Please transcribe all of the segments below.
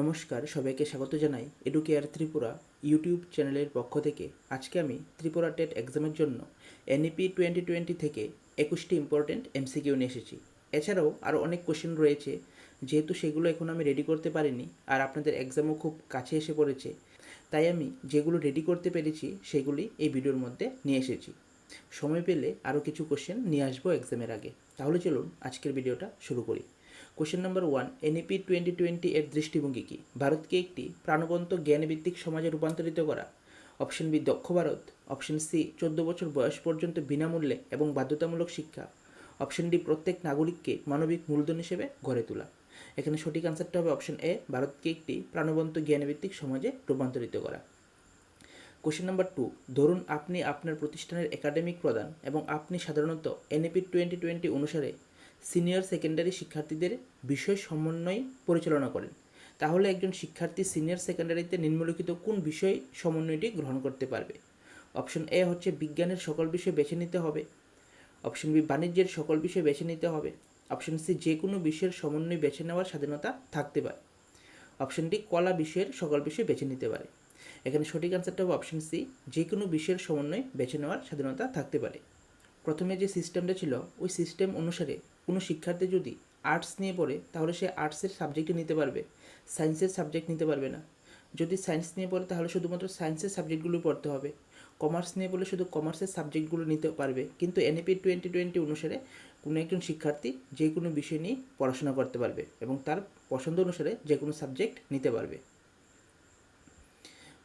নমস্কার, সবাইকে স্বাগত জানাই এডুকেয়ার ত্রিপুরা ইউটিউব চ্যানেলের পক্ষ থেকে। আজকে আমি ত্রিপুরা টেট এক্সামের জন্য এনইপি টোয়েন্টি টোয়েন্টি থেকে একুশটি ইম্পর্টেন্ট এমসিকিউ নিয়ে এসেছি। এছাড়াও আরও অনেক কোশ্চেন রয়েছে, যেহেতু সেগুলো এখন আমি রেডি করতে পারিনি আর আপনাদের এক্সামও খুব কাছে এসে পড়েছে, তাই আমি যেগুলো রেডি করতে পেরেছি সেগুলি এই ভিডিওর মধ্যে নিয়ে এসেছি। সময় পেলে আরও কিছু কোশ্চেন নিয়ে আসব এক্সামের আগে। তাহলে চলুন আজকের ভিডিওটা শুরু করি। Question number one NEP twenty twenty এর দৃষ্টিভঙ্গি কী? ভারতকে একটি প্রাণবন্ত জ্ঞানভিত্তিক সমাজে রূপান্তরিত করা। অপশন বি দক্ষ ভারত। অপশন সি চোদ্দ বছর বয়স পর্যন্ত বিনামূল্যে এবং বাধ্যতামূলক শিক্ষা। অপশন ডি প্রত্যেক নাগরিককে মানবিক মূলধন হিসেবে গড়ে তোলা। এখানে সঠিক আনসারটা হবে অপশন এ ভারতকে একটি প্রাণবন্ত জ্ঞানভিত্তিক সমাজে রূপান্তরিত করা। কোশ্চেন নাম্বার টু ধরুন আপনি আপনার প্রতিষ্ঠানের একাডেমিক প্রদান এবং আপনি সাধারণত এনএপি টোয়েন্টি টোয়েন্টি অনুসারে সিনিয়র সেকেন্ডারি শিক্ষার্থীদের বিষয় সমন্বয় পরিচালনা করেন। তাহলে একজন শিক্ষার্থী সিনিয়র সেকেন্ডারিতে নিম্নলিখিত কোন বিষয় সমন্বয়টি গ্রহণ করতে পারবে? অপশন এ হচ্ছে বিজ্ঞানের সকল বিষয় বেছে নিতে হবে। অপশন বি, বাণিজ্যের সকল বিষয় বেছে নিতে হবে। অপশন সি যে কোনো বিষয়ের সমন্বয় বেছে নেওয়ার স্বাধীনতা থাকতে পারে। অপশন ডি, কলা বিষয়ের সকল বিষয় বেছে নিতে পারে। এখানে সঠিক আনসারটা হবে অপশন সি যে কোনো বিষয়ের সমন্বয় বেছে নেওয়ার স্বাধীনতা থাকতে পারে। প্রথমে যে সিস্টেমটা ছিল, ওই সিস্টেম অনুসারে কোনো শিক্ষার্থী যদি আর্টস নিয়ে পড়ে, তাহলে সে আর্টসের সাবজেক্টই নিতে পারবে। সায়েন্সের সাবজেক্ট নিতে পারবে না। যদি সায়েন্স নিয়ে পড়ে, তাহলে শুধুমাত্র সায়েন্সের সাবজেক্টগুলো পড়তে হবে। কমার্স নিয়ে পড়লে শুধু কমার্সের সাবজেক্টগুলো নিতে পারবে। কিন্তু এনএপি টোয়েন্টি টোয়েন্টি অনুসারে কোনো একজন শিক্ষার্থী যে কোনো বিষয় নিয়ে পড়াশোনা করতে পারবে এবং তার পছন্দ অনুসারে যে কোনো সাবজেক্ট নিতে পারবে।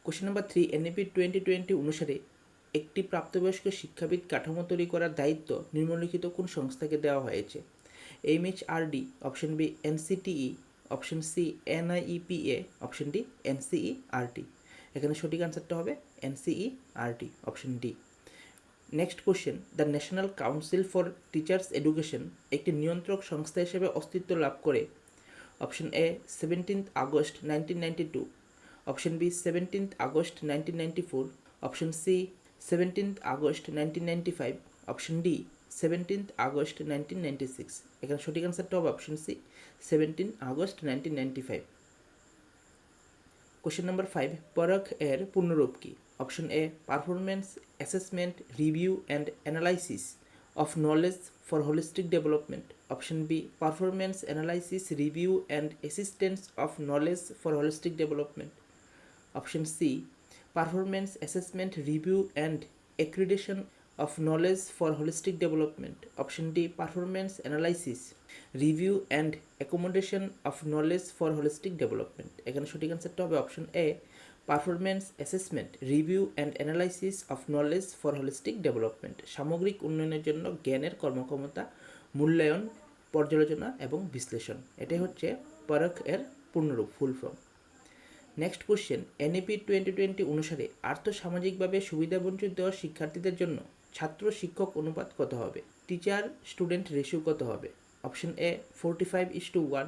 Question number three NEP twenty twenty অনুসারে একটি প্রাপ্তবয়স্ক শিক্ষাবিদ কাঠামো তৈরি করার দায়িত্ব নিম্নলিখিত কোন সংস্থাকে দেওয়া হয়েছে? MHRD option B NCTE option C NIEPA option D NCERT এখানে সঠিক আনসারটা হবে NCERT option D. Next question, the national council for teachers education একটি নিয়ন্ত্রক সংস্থা হিসেবে অস্তিত্ব লাভ করে। Option A, seventeenth August nineteen ninety two. Option B, seventeenth August nineteen ninety four. Option C seventeenth August nineteen ninety five option D seventeenth August nineteen ninety six এখানে সঠিক অ্যান্সারটা হবে option C seventeen August nineteen ninety five question number five PARAKH এর পূর্ণরূপ কী? Option A performance assessment review and analysis of knowledge for holistic development option B performance analysis review and assistance of knowledge for holistic development option C performance assessment review and accreditation of knowledge for holistic development option D performance analysis review and accommodation of knowledge for holistic development এখানে সঠিক অ্যান্সারটা হবে option A performance assessment review and analysis of knowledge for holistic development সামগ্রিক উন্নয়নের জন্য জ্ঞানের কর্মক্ষমতা, মূল্যায়ন, পর্যালোচনা এবং বিশ্লেষণ। এটাই হচ্ছে পরখ এর পূর্ণরূপ full form next question NEP twenty twenty অনুসারে আর্থসামাজিকভাবে সুবিধাবঞ্চিত শিক্ষার্থীদের জন্য ছাত্র শিক্ষক অনুপাত কত হবে? টিচার স্টুডেন্ট রেশিও কত হবে? Option A forty five is to one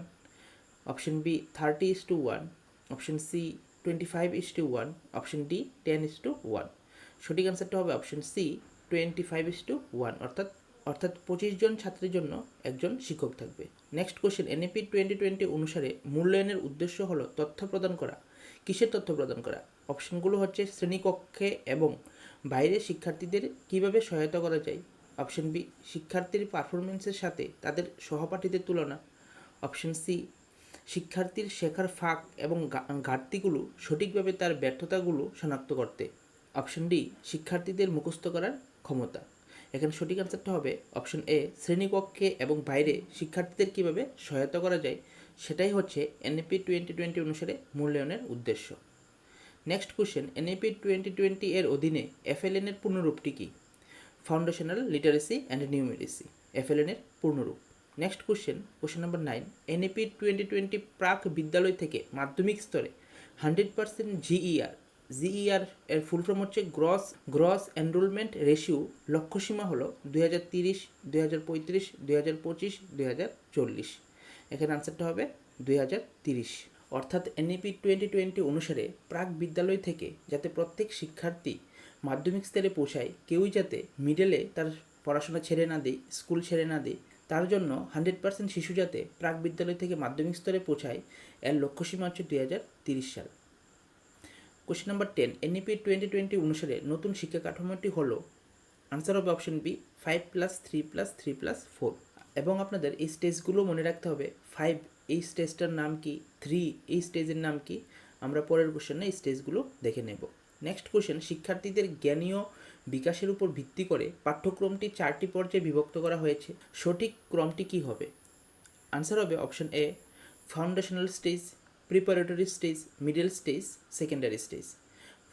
option B thirty is to one option C twenty five is to one option D ten is to one সঠিক অ্যান্সারটা হবে option C twenty five is to one অর্থাৎ অর্থাৎ পঁচিশ জন ছাত্রের জন্য একজন শিক্ষক থাকবে। Next question NEP twenty twenty অনুসারে মূল্যায়নের উদ্দেশ্য হলো তথ্য প্রদান করা। কিসের তথ্য প্রদান করা? অপশনগুলো হচ্ছে শ্রেণীকক্ষে এবং বাইরে শিক্ষার্থীদের কীভাবে সহায়তা করা যায়? অপশন বি, শিক্ষার্থীর পারফরমেন্সের সাথে তাদের সহপাঠীদের তুলনা। অপশন সি, শিক্ষার্থীর শেখার ফাঁক এবং ঘাটতিগুলো সঠিকভাবে তার ব্যর্থতাগুলো শনাক্ত করতে। অপশন ডি, শিক্ষার্থীদের মুখস্থ করার ক্ষমতা। এখানে সঠিক আনসারটা হবে অপশন এ, শ্রেণীকক্ষে এবং বাইরে শিক্ষার্থীদের কীভাবে সহায়তা করা যায়? সেটাই হচ্ছে এনএপি টোয়েন্টি টোয়েন্টি অনুসারে মূল্যায়নের উদ্দেশ্য। Next question NEP twenty twenty এর অধীনে এফএলএন এর পূর্ণরূপটি কী? Foundational literacy and numeracy FLN এর পূর্ণরূপ। Next question question number nine NEP twenty twenty প্রাক বিদ্যালয় থেকে মাধ্যমিক স্তরে হান্ড্রেড পার্সেন্ট জিইআর জিইআর এর ফুল ফর্ম হচ্ছে গ্রস গ্রস এনরোলমেন্ট রেশিও লক্ষ্যসীমা হলো দুই হাজার তিরিশ, দুই হাজার পঁয়ত্রিশ, দুই হাজার পঁচিশ, দুই হাজার চল্লিশ। এখানে আনসারটা হবে দুই হাজার তিরিশ। অর্থাৎ এনইপি টোয়েন্টি টোয়েন্টি অনুসারে প্রাক বিদ্যালয় থেকে যাতে প্রত্যেক শিক্ষার্থী মাধ্যমিক স্তরে পৌঁছায়, কেউই যাতে মিডলে তার পড়াশোনা ছেড়ে না দেয় স্কুল ছেড়ে না দেয়, তার জন্য হান্ড্রেড পার্সেন্ট শিশু যাতে প্রাক বিদ্যালয় থেকে মাধ্যমিক স্তরে পৌঁছায়, এর লক্ষ্যসীমা হচ্ছে দুই হাজার তিরিশ সাল। Question number ten NEP twenty twenty অনুসারে নতুন শিক্ষা কাঠামোটি হলো আনসার হবে option B five plus three plus three plus four এবং আপনাদের এই স্টেজগুলো মনে রাখতে হবে ফাইভ এই স্টেজটার নাম কি থ্রি এই স্টেজের নাম কি, আমরা পরের কোশ্চেনে এই স্টেজগুলো দেখে নেব। নেক্সট কোশ্চেন শিক্ষার্থীদের জ্ঞানীয় বিকাশের উপর ভিত্তি করে পাঠ্যক্রমটি চারটি পর্যায়ে বিভক্ত করা হয়েছে, সঠিক ক্রমটি কি হবে? আনসার হবে option A foundational stage preparatory stage middle stage secondary stage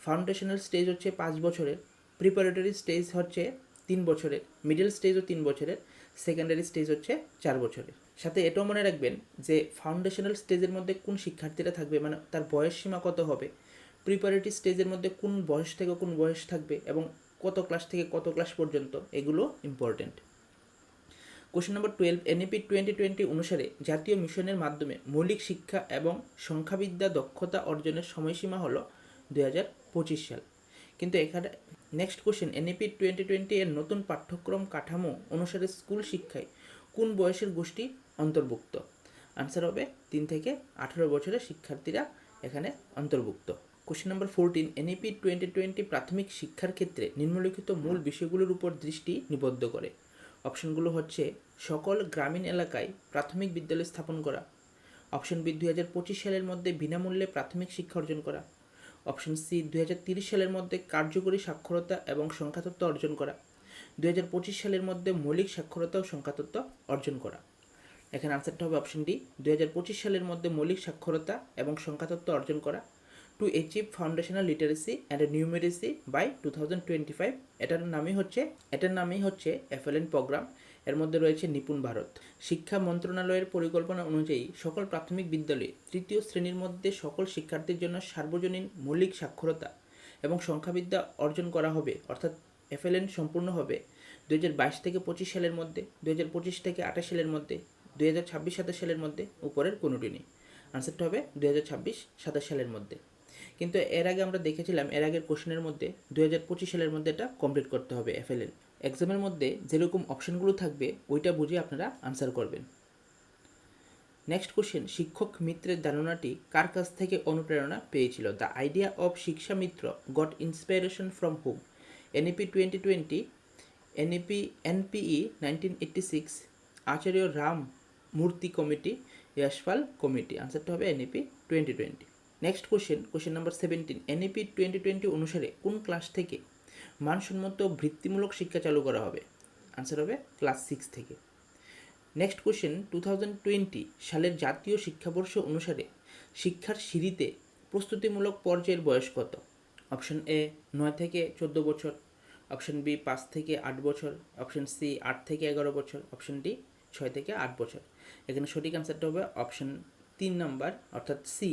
foundational stage হচ্ছে পাঁচ বছরের প্রিপারেটরি স্টেজ হচ্ছে তিন বছরের মিডল স্টেজও তিন বছরের। সেকেন্ডারি স্টেজ হচ্ছে চার বছরের। সাথে এটাও মনে রাখবেন যে ফাউন্ডেশনাল স্টেজের মধ্যে কোন শিক্ষার্থীরা থাকবে মানে তার বয়স সীমা কত হবে প্রিপারেটরি স্টেজের মধ্যে কোন বয়স থেকে কোন বয়স থাকবে এবং কত ক্লাস থেকে কত ক্লাস পর্যন্ত, এগুলো important question number twelve NEP twenty twenty অনুসারে জাতীয় মিশনের মাধ্যমে মৌলিক শিক্ষা এবং সংখ্যাবিদ্যা দক্ষতা অর্জনের সময়সীমা হলো দুই হাজার পঁচিশ সাল। কিন্তু এখানে next question NEP twenty twenty এর নতুন পাঠ্যক্রম কাঠামো অনুসারে স্কুল শিক্ষায় কোন বয়সের গোষ্ঠী অন্তর্ভুক্ত? আনসার হবে তিন থেকে আঠেরো বছরের শিক্ষার্থীরা এখানে অন্তর্ভুক্ত। Question number fourteen NEP twenty twenty প্রাথমিক শিক্ষার ক্ষেত্রে নিম্নলিখিত মূল বিষয়গুলোর উপর দৃষ্টি নিবদ্ধ করে। অপশনগুলো হচ্ছে সকল গ্রামীণ এলাকায় প্রাথমিক বিদ্যালয় স্থাপন করা। অপশন বি দুই হাজার পঁচিশ সালের মধ্যে বিনামূল্যে প্রাথমিক শিক্ষা অর্জন করা। অপশন সি তিরিশ সালের মধ্যে কার্যকরী সাক্ষরতা এবং সংখ্যাতত্ত্ব অর্জন করা। দুই হাজার পঁচিশ সালের মধ্যে মৌলিক সাক্ষরতা ও সংখ্যাতত্ত্ব অর্জন করা। এখানে আনসারটা হবে অপশন ডি পঁচিশ সালের মধ্যে মৌলিক সাক্ষরতা এবং সংখ্যাতত্ত্ব অর্জন করা। To achieve foundational literacy and numeracy by two thousand twenty five এটার নামই হচ্ছে, এটার নামই হচ্ছে এফএলএন প্রোগ্রাম এর মধ্যে রয়েছে নিপুণ ভারত। শিক্ষা মন্ত্রণালয়ের পরিকল্পনা অনুযায়ী সকল প্রাথমিক বিদ্যালয়ে তৃতীয় শ্রেণির মধ্যে সকল শিক্ষার্থীর জন্য সার্বজনীন মৌলিক সাক্ষরতা এবং সংখ্যাবিদ্যা অর্জন করা হবে, অর্থাৎ এফএলএন সম্পূর্ণ হবে দু হাজার বাইশ থেকে পঁচিশ সালের মধ্যে দু থেকে আঠাশ সালের মধ্যে দু হাজার ছাব্বিশ সালের মধ্যে, উপরের কোনোটি নেই আনসারটা হবে দু হাজার ছাব্বিশ, সাতাশ সালের মধ্যে। কিন্তু এর আগে আমরা দেখেছিলাম এর আগের কোশ্চেনের মধ্যে দু হাজার পঁচিশ সালের মধ্যে এটা কমপ্লিট করতে হবে এফএলএন। এক্সামের মধ্যে যেরকম অপশনগুলো থাকবে, ওইটা বুঝে আপনারা আনসার করবেন। নেক্সট কোশ্চেন শিক্ষক মিত্রের ধারণাটি কার কাছ থেকে অনুপ্রেরণা পেয়েছিল? The idea of Shiksha Mitra got inspiration from whom NEP twenty twenty NEP NPE nineteen eighty six Acharya Ram Murti committee Yashpal committee আনসারটা হবে NEP twenty twenty next question question number seventeen NEP twenty twenty অনুসারে কোন class থেকে মানসম্মত বৃত্তিমূলক শিক্ষা চালু করা হবে। আনসার হবে ক্লাস সিক্স থেকে। Next question two thousand twenty সালের জাতীয় শিক্ষাবর্ষ অনুসারে শিক্ষার সিঁড়িতে প্রস্তুতিমূলক পর্যায়ের বয়স কত? অপশন এ নয় থেকে চোদ্দ বছর। অপশন বি পাঁচ থেকে আট বছর। অপশন সি আট থেকে এগারো বছর। অপশন ডি ছয় থেকে আট বছর। এখানে সঠিক অ্যান্সারটা হবে অপশন তিন নাম্বার অর্থাৎ সি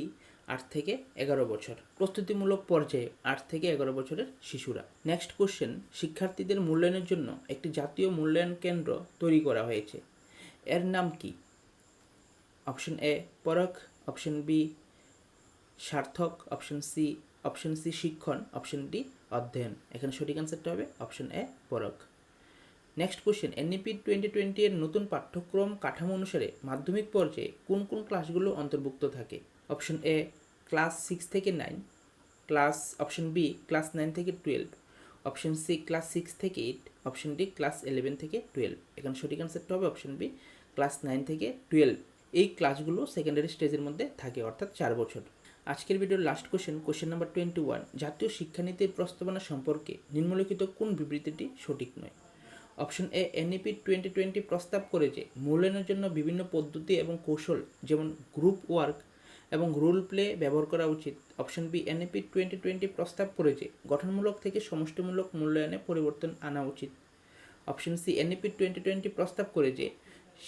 আট থেকে এগারো বছর। প্রস্তুতিমূলক পর্যায়ে আট থেকে এগারো বছরের শিশুরা। নেক্সট কোশ্চেন শিক্ষার্থীদের মূল্যায়নের জন্য একটি জাতীয় মূল্যায়ন কেন্দ্র তৈরি করা হয়েছে। এর নাম কি? Option A PARAKH. Option B SARTHAQ. Option C option C শিক্ষণ। অপশন ডি অধ্যয়ন। এখানে সঠিক অ্যান্সারটা হবে option A PARAKH. Next question NEP twenty twenty এর নতুন পাঠ্যক্রম কাঠামো অনুসারে মাধ্যমিক পর্যায়ে কোন কোন ক্লাসগুলো অন্তর্ভুক্ত থাকে? অপশন এ ক্লাস সিক্স থেকে nine, class option B class nine থেকে twelve, option C class six থেকে eight, option D class eleven থেকে টুয়েলভ। এখানে সঠিক অ্যান্সারটা হবে অপশন বি ক্লাস নাইন থেকে টুয়েলভ। এই ক্লাসগুলো সেকেন্ডারি স্টেজের মধ্যে থাকে, অর্থাৎ চার বছর। আজকের ভিডিওর last question question number twenty one জাতীয় শিক্ষানীতির প্রস্তাবনা সম্পর্কে নিম্নলিখিত কোন বিবৃতিটি সঠিক নয়? Option A NEP twenty twenty প্রস্তাব করে যে, মূল্যায়নের জন্য বিভিন্ন পদ্ধতি এবং কৌশল, যেমন গ্রুপ ওয়ার্ক এবং রোল প্লে ব্যবহার করা উচিত। Option B NEP twenty twenty প্রস্তাব করেছে, গঠনমূলক থেকে সমষ্টিমূলক মূল্যায়নে পরিবর্তন আনা উচিত। Option C NEP twenty twenty প্রস্তাব করে যে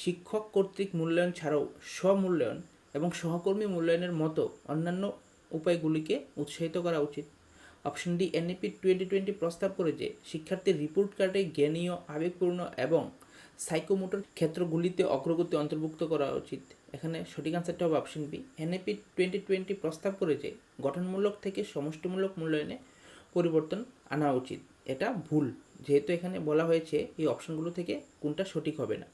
শিক্ষক কর্তৃক মূল্যায়ন ছাড়াও স্বমূল্যায়ন এবং সহকর্মী মূল্যায়নের মতো অন্যান্য উপায়গুলিকে উৎসাহিত করা উচিত। Option D NEP twenty twenty প্রস্তাব করে যে শিক্ষার্থীর রিপোর্ট কার্ডে জ্ঞানীয়, আবেগপূর্ণ এবং সাইকোমোটর ক্ষেত্রগুলিতে অগ্রগতি অন্তর্ভুক্ত করা উচিত। এখানে সঠিক আনসারটা হবে option B NEP twenty twenty প্রস্তাব করে যে গঠনমূলক থেকে সমষ্টিমূলক মূল্যায়নে পরিবর্তন আনা উচিত। এটা ভুল। যেহেতু এখানে বলা হয়েছে এই অপশনগুলো থেকে কোনটা সঠিক হবে না।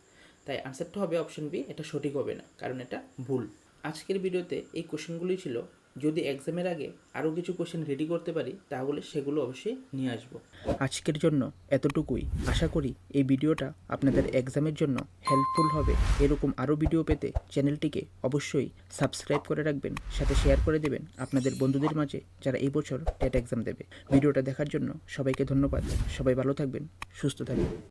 তাই আনসারটা হবে অপশন বি এটা সঠিক হবে না, কারণ এটা ভুল। আজকের ভিডিওতে এই কোশ্চেনগুলি ছিল যদি এক্সামের আগে আরও কিছু কোশ্চেন রেডি করতে পারি, তাহলে সেগুলো অবশ্যই নিয়ে আসব। আজকের জন্য এতটুকুই। আশা করি এই ভিডিওটা আপনাদের এক্সামের জন্য হেল্পফুল হবে। এরকম আরও ভিডিও পেতে চ্যানেলটিকে অবশ্যই সাবস্ক্রাইব করে রাখবেন, সাথে শেয়ার করে দেবেন আপনাদের বন্ধুদের মাঝে যারা এই বছর টেট এক্সাম দেবে। ভিডিওটা দেখার জন্য সবাইকে ধন্যবাদ। সবাই ভালো থাকবেন, সুস্থ থাকবেন।